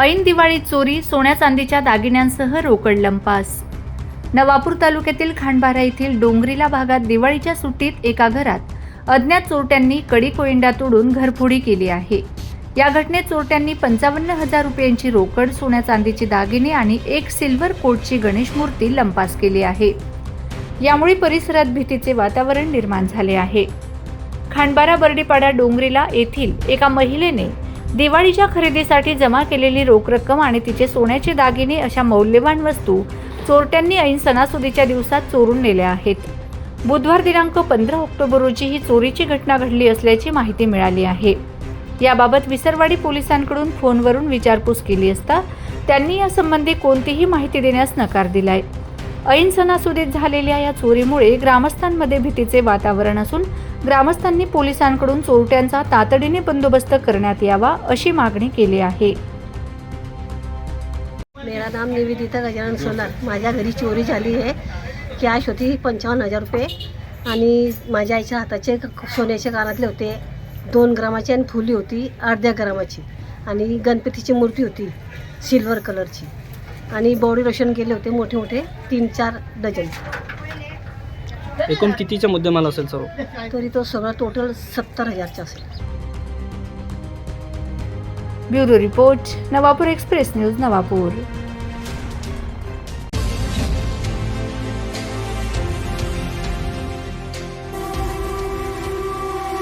ऐन दिवाळी चोरी सोन्या चांदीच्या दागिन्यांसह रोकड लंपास. नवापूर तालुक्यातील खांडबारा येथील डोंगरीला भागात दिवाळीच्या सुट्टीत एका घरात अज्ञात चोरट्यांनी कडी कोयंडा तोडून घरफोडी केली आहे. या घटनेत चोरट्यांनी पंचावन्न हजार रुपयांची रोकड सोन्या चांदीची दागिने आणि एक सिल्वर कोटची गणेश मूर्ती लंपास केली आहे. यामुळे परिसरात भीतीचे वातावरण निर्माण झाले आहे. खांडबारा बर्डीपाडा डोंगरीला येथील एका महिलेने दिवाळीच्या खरेदीसाठी जमा केलेली रोख रक्कम आणि तिचे सोन्याचे दागिने अशा मौल्यवान वस्तू चोरट्यांनी ऐन सणासुदीच्या दिवसात चोरून नेल्या आहेत. बुधवार दिनांक पंधरा ऑक्टोबर रोजी ही चोरीची घटना घडली असल्याची माहिती मिळाली आहे. याबाबत विसरवाडी पोलिसांकडून फोनवरून विचारपूस केली असता त्यांनी यासंबंधी कोणतीही माहिती देण्यास नकार दिलाय. ऐन सणासुदीत झालेल्या या चोरीमुळे ग्रामस्थांमध्ये भीतीचे वातावरण असून ग्रामस्थांनी पोलिसांकडून चोरट्यांचा तातडीने बंदोबस्त करण्यात यावा अशी मागणी केली आहे. मेरा नाम निवेदिता गजानन सोनार. माझ्या घरी चोरी झाली आहे. कॅश होती पंचावन्न हजार रुपये. आणि माझ्या आईच्या हाताचे सोन्याचे कानातले होते. दोन ग्रामाची आणि फुली होती अर्ध्या ग्रामाची. आणि गणपतीची मूर्ती होती सिल्वर कलरची. आणि बॉडी लोशन केले होते मोठे मोठे तीन चार डझन. एकूण कितीचा मुद्देमाल असेल सर्व? तरी तो सगळा टोटल सत्तर हजारचा असेल. Bureau report Navapur express news Navapur.